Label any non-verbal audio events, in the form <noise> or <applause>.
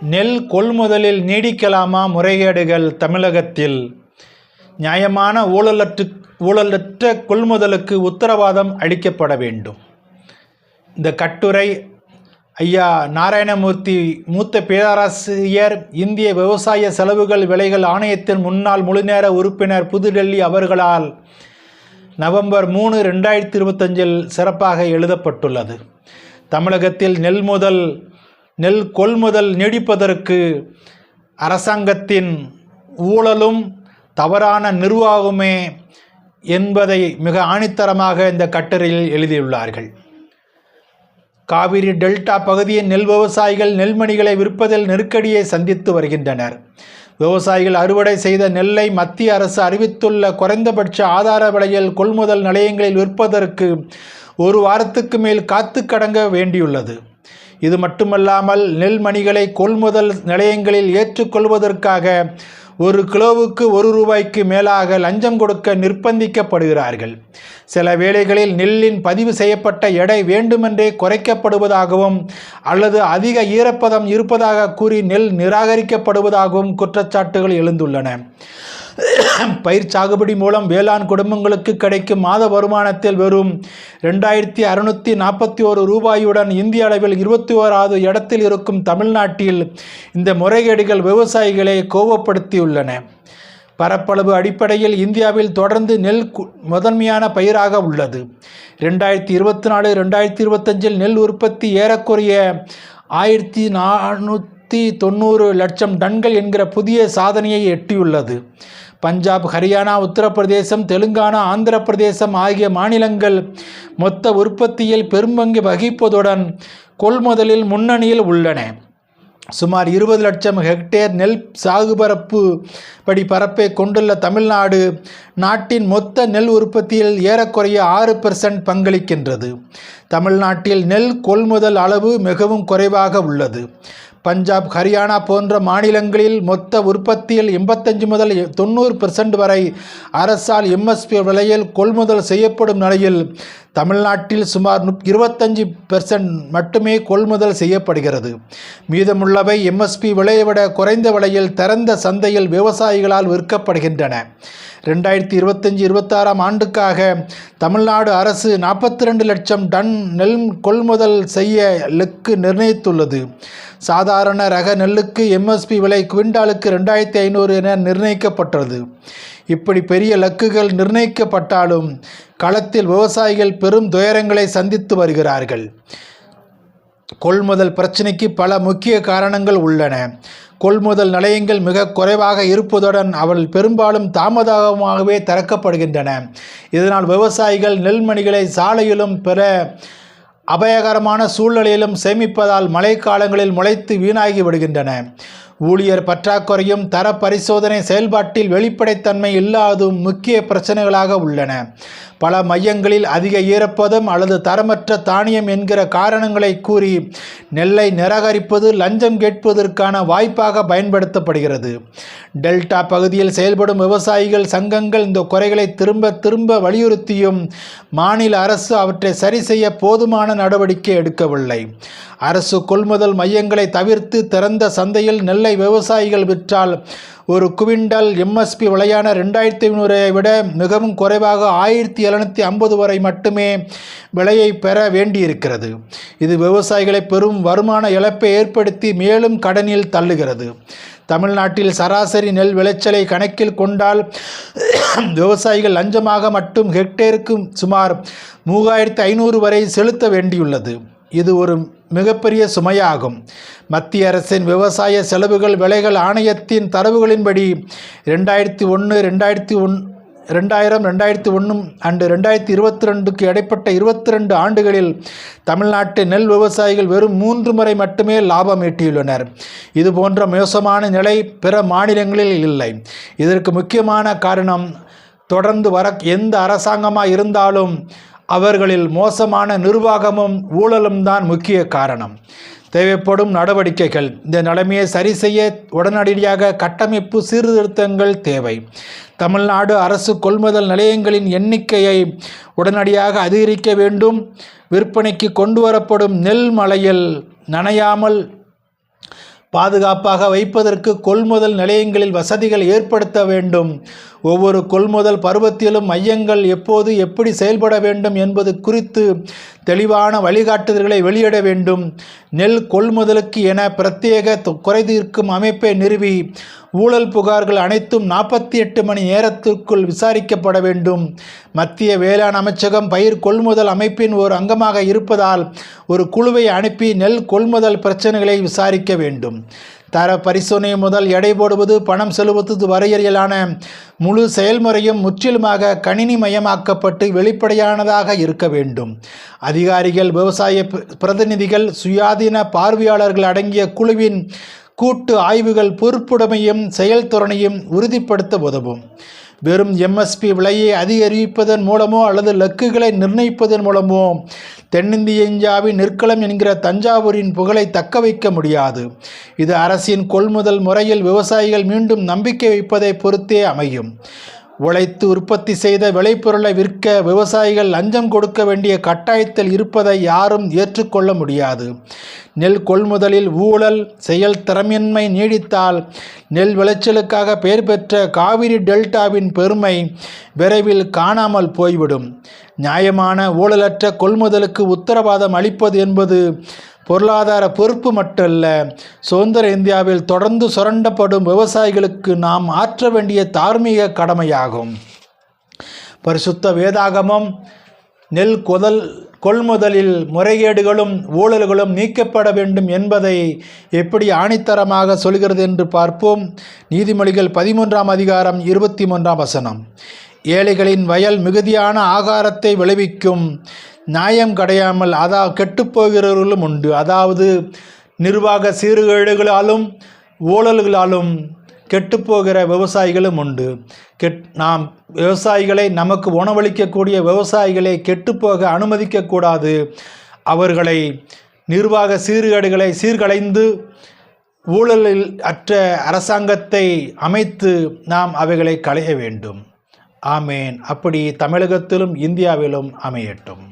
நெல் கொள்முதலில் நீடிக்கலாமா முறைகேடுகள் தமிழகத்தில்? நியாயமான ஊழலற்று ஊழலற்ற கொள்முதலுக்கு உத்தரவாதம் அளிக்கப்பட வேண்டும். இந்த கட்டுரை ஐயா நாராயணமூர்த்தி மூத்த பேராசிரியர் இந்திய விவசாய செலவுகள் விலைகள் ஆணையத்தின் முன்னாள் முழுநேர உறுப்பினர் புதுடெல்லி அவர்களால் நவம்பர் மூணு ரெண்டாயிரத்தி இருபத்தஞ்சில் சிறப்பாக எழுதப்பட்டுள்ளது. தமிழகத்தில் நெல் முதல் நெல் கொள்முதல் நீடிப்பதற்கு அரசாங்கத்தின் ஊழலும் தவறான நிர்வாகமே என்பதை மிக ஆணித்தரமாக இந்த கட்டுரையில் எழுதியுள்ளார்கள். காவிரி டெல்டா பகுதியின் நெல் விவசாயிகள் நெல்மணிகளை விற்பதில் நெருக்கடியை சந்தித்து வருகின்றனர். விவசாயிகள் அறுவடை செய்த நெல்லை மத்திய அரசு அறிவித்துள்ள குறைந்தபட்ச ஆதார விலையில் கொள்முதல் நிலையங்களில் விற்பதற்கு ஒரு வாரத்துக்கு மேல் காத்து கடங்க வேண்டியுள்ளது. இது மட்டுமல்லாமல் நெல்மணிகளை கொள்முதல் நிலையங்களில் ஏற்றுக்கொள்வதற்காக ஒரு கிலோவுக்கு ஒரு ரூபாய்க்கு மேலாக லஞ்சம் கொடுக்க நிர்பந்திக்கப்படுகிறார்கள் சில வேளைகளில் நெல்லின் பதிவு செய்யப்பட்ட எடை வேண்டுமென்றே குறைக்கப்படுவதாகவும் அல்லது அதிக ஈரப்பதம் இருப்பதாக கூறி நெல் நிராகரிக்கப்படுவதாகவும் குற்றச்சாட்டுகள் எழுந்துள்ளன. <coughs> பயிர் சாகுபடி மூலம் வேளாண் குடும்பங்களுக்கு கிடைக்கும் மாத வருமானத்தில் வெறும் ரெண்டாயிரத்தி அறுநூற்றி நாற்பத்தி ஒரு ரூபாயுடன் இந்திய அளவில் இருபத்தி ஓராவது இடத்தில் இருக்கும் தமிழ்நாட்டில் இந்த முறைகேடுகள் விவசாயிகளை கோபப்படுத்தியுள்ளன பரப்பளவு அடிப்படையில் இந்தியாவில் தொடர்ந்து நெல் கு- முதன்மையான பயிராக உள்ளது. ரெண்டாயிரத்தி இருபத்தி நாலு ரெண்டாயிரத்தி இருபத்தஞ்சில் நெல் உற்பத்தி ஏறக்குறைய ஆயிரத்தி நானூற்றி தொண்ணூறு லட்சம் டன்கள் என்கிற புதிய சாதனையை எட்டியுள்ளது. பஞ்சாப் ஹரியானா உத்தரப்பிரதேசம் தெலுங்கானா ஆந்திர பிரதேசம் ஆகிய மாநிலங்கள் மொத்த உற்பத்தியில் பெரும்பங்கு வகிப்பதுடன் கொள்முதலில் முன்னணியில் உள்ளன. சுமார் இருபது லட்சம் ஹெக்டேர் நெல் சாகுபரப்பு படி பரப்பை கொண்டுள்ள தமிழ்நாடு நாட்டின் மொத்த நெல் உற்பத்தியில் ஏறக்குறைய ஆறு பெர்சன்ட் பங்களிக்கின்றது. தமிழ்நாட்டில் நெல் கொள்முதல் அளவு மிகவும் குறைவாக உள்ளது. பஞ்சாப் ஹரியானா போன்ற மாநிலங்களில் மொத்த உற்பத்தியில் எண்பத்தஞ்சு முதல் தொண்ணூறு பெர்சன்ட் வரை அரசால் எம்எஸ்பி விலையில் கொள்முதல் செய்யப்படும் நிலையில் தமிழ்நாட்டில் சுமார் முப் இருபத்தஞ்சி பெர்சன்ட் மட்டுமே கொள்முதல் செய்யப்படுகிறது. மீதமுள்ளவை எம்எஸ்பி விலையை விட குறைந்த விலையில் திறந்த சந்தையில் விவசாயிகளால் விற்கப்படுகின்றன. ரெண்டாயிரத்தி இருபத்தஞ்சி இருபத்தாறாம் ஆண்டுக்காக தமிழ்நாடு அரசு நாற்பத்தி ரெண்டு லட்சம் டன் நெல் கொள்முதல் செய்ய இலக்கு நிர்ணயித்துள்ளது. சாதாரண ரக நெல்லுக்கு எம்எஸ்பி விலை குவிண்டாலுக்கு ரெண்டாயிரத்தி ஐநூறு என நிர்ணயிக்கப்பட்டது. இப்படி பெரிய லக்குகள் நிர்ணயிக்கப்பட்டாலும் களத்தில் விவசாயிகள் பெரும் துயரங்களை சந்தித்து வருகிறார்கள். கொள்முதல் பிரச்சினைக்கு பல முக்கிய காரணங்கள் உள்ளன. கொள்முதல் நிலையங்கள் மிக குறைவாக இருப்பதுடன் அவள் பெரும்பாலும் தாமதமாகவே திறக்கப்படுகின்றன. இதனால் விவசாயிகள் நெல்மணிகளை சாலையிலும் பிற அபாயகரமான சூழ்நிலையிலும் சேமிப்பதால் மழைக்காலங்களில் முளைத்து வீணாகி விடுகின்றன. ஊழியர் பற்றாக்குறையும் தர பரிசோதனை செயல்பாட்டில் வெளிப்படைத்தன்மை இல்லாதும் முக்கிய பிரச்சனைகளாக உள்ளன. பல மையங்களில் அதிக ஈரப்பதம் அல்லது தரமற்ற தானியம் என்கிற காரணங்களை கூறி நெல்லை நிராகரிப்பது லஞ்சம் கேட்பதற்கான வாய்ப்பாக பயன்படுத்தப்படுகிறது. டெல்டா பகுதியில் செயல்படும் விவசாயிகள் சங்கங்கள் இந்த குறைகளை திரும்ப திரும்ப வலியுறுத்தியும் மாநில அரசு அவற்றை சரி செய்ய போதுமான நடவடிக்கை எடுக்கவில்லை. அரசு கொள்முதல் மையங்களை தவிர்த்து திறந்த சந்தையில் நெல்லை விவசாயிகள் விற்றால் ஒரு குவிண்டல் எம்எஸ்பி விலையான ரெண்டாயிரத்தி ஐநூறை விட மிகவும் குறைவாக ஆயிரத்தி எழுநூற்றி ஐம்பது வரை மட்டுமே விலையை பெற வேண்டியிருக்கிறது. இது விவசாயிகளை பெரும் வருமான இழப்பை ஏற்படுத்தி மேலும் கடனில் தள்ளுகிறது. தமிழ்நாட்டில் சராசரி நெல் விளைச்சலை கணக்கில் கொண்டால் விவசாயிகள் லஞ்சமாக மட்டும் ஹெக்டேருக்கு சுமார் மூவாயிரத்து ஐநூறு வரை செலுத்த வேண்டியுள்ளது. இது ஒரு மிகப்பெரிய சுமையாகும். மத்திய அரசின் விவசாய செலவுகள் விலைகள் ஆணையத்தின் தரவுகளின்படி ரெண்டாயிரத்தி ஒன்று ரெண்டாயிரத்தி ஒன் ரெண்டாயிரம் ரெண்டாயிரத்தி ஒன்றும் அண்டு ரெண்டாயிரத்தி இருபத்தி ரெண்டுக்கு இடைப்பட்ட இருபத்தி ரெண்டு ஆண்டுகளில் தமிழ்நாட்டு நெல் விவசாயிகள் வெறும் மூன்று முறை மட்டுமே லாபம் ஈட்டியுள்ளனர். இது போன்ற மோசமான நிலை பிற மாநிலங்களில் இல்லை. இதற்கு முக்கியமான காரணம் தொடர்ந்து வர எந்த அரசாங்கமாக இருந்தாலும் அவர்களில் மோசமான நிர்வாகமும் ஊழலும் தான் முக்கிய காரணம். தேவைப்படும் நடவடிக்கைகள் இந்த நிலைமையை சரி செய்ய உடனடியாக கட்டமைப்பு சீர்திருத்தங்கள் தேவை. தமிழ்நாடு அரசு கொள்முதல் நிலையங்களின் எண்ணிக்கையை உடனடியாக அதிகரிக்க வேண்டும். விற்பனைக்கு கொண்டு வரப்படும் நெல் மலையில் நனையாமல் பாதுகாப்பாக வைப்பதற்கு கொள்முதல் நிலையங்களில் வசதிகள் ஏற்படுத்த வேண்டும். ஒவ்வொரு கொள்முதல் பருவத்திலும் மையங்கள் எப்போது எப்படி செயல்பட வேண்டும் என்பது குறித்து தெளிவான வழிகாட்டுதல்களை வெளியிட வேண்டும். நெல் கொள்முதலுக்கு என பிரத்யேக குறைதீர்க்கும் அமைப்பை நிறுவி ஊழல் புகார்கள் அனைத்தும் நாற்பத்தி எட்டு மணி நேரத்திற்குள் விசாரிக்கப்பட வேண்டும். மத்திய வேளாண் அமைச்சகம் பயிர் கொள்முதல் அமைப்பின் ஒரு அங்கமாக இருப்பதால் ஒரு குழுவை அனுப்பி நெல் கொள்முதல் பிரச்சனைகளை விசாரிக்க வேண்டும். தர பரிசோதனை முதல் எடை போடுவது பணம் செலுத்துவது வரையறையிலான முழு செயல்முறையும் முற்றிலுமாக கணினி மயமாக்கப்பட்டு வெளிப்படையானதாக இருக்க வேண்டும். அதிகாரிகள் விவசாய பிர- பிரதிநிதிகள் சுயாதீன பார்வையாளர்கள் அடங்கிய குழுவின் கூட்டு ஆய்வுகள் பொறுப்புடைமையும் செயல்திறனையும் உறுதிப்படுத்த உதவும். வெறும் எம்எஸ்பி விலையை அதிகரிப்பதன் மூலமோ அல்லது லக்குகளை நிர்ணயிப்பதன் மூலமோ தென்னிந்திய இந்தியாவின் நெற்களம் என்கிற தஞ்சாவூரின் புகழை தக்க வைக்க முடியாது. இது அரசின் கொள்முதல் முறையில் விவசாயிகள் மீண்டும் நம்பிக்கை வைப்பதை பொறுத்தே அமையும். உழைத்து உற்பத்தி செய்த விளைபொருளை விற்க விவசாயிகள் லஞ்சம் கொடுக்க வேண்டிய கட்டாயத்தில் இருப்பதை யாரும் ஏற்றுக்கொள்ள முடியாது. நெல் கொள்முதலில் ஊழல் செயல் திறமின்மை நீடித்தால் நெல் விளைச்சலுக்காக பெயர் பெற்ற காவிரி டெல்டாவின் பெருமை விரைவில் காணாமல் போய்விடும். நியாயமான ஊழலற்ற கொள்முதலுக்கு உத்தரவாதம் அளிப்பது என்பது பொருளாதார பொறுப்பு மட்டுமல்ல சுதந்திர இந்தியாவில் தொடர்ந்து சுரண்டப்படும் விவசாயிகளுக்கு நாம் ஆற்ற வேண்டிய தார்மீக கடமையாகும். பரிசுத்த வேதாகமம் நெல் கொதல் கொள்முதலில் முறைகேடுகளும் ஊழல்களும் நீக்கப்பட வேண்டும் என்பதை எப்படி ஆணித்தரமாக சொல்கிறது என்று பார்ப்போம். நீதிமொழிகள் பதிமூன்றாம் அதிகாரம் இருபத்தி மூன்றாம் வசனம். ஏழைகளின் வயல் மிகுதியான ஆகாரத்தை விளைவிக்கும். நியாயம் கிடையாமல் அதா கெட்டுப்போகிறவர்களும் உண்டு. அதாவது நிர்வாக சீர்கேடுகளாலும் ஊழல்களாலும் கெட்டுப்போகிற விவசாயிகளும் உண்டு. கெட் நாம் விவசாயிகளை நமக்கு உணவளிக்கக்கூடிய விவசாயிகளை கெட்டுப்போக அனுமதிக்கக்கூடாது. அவர்களை நிர்வாக சீர்கேடுகளை சீர்களைந்து ஊழலில் அற்ற அரசாங்கத்தை அமைத்து நாம் அவைகளை களைய வேண்டும். ஆமேன். அப்படி தமிழகத்திலும் இந்தியாவிலும் அமையட்டும்.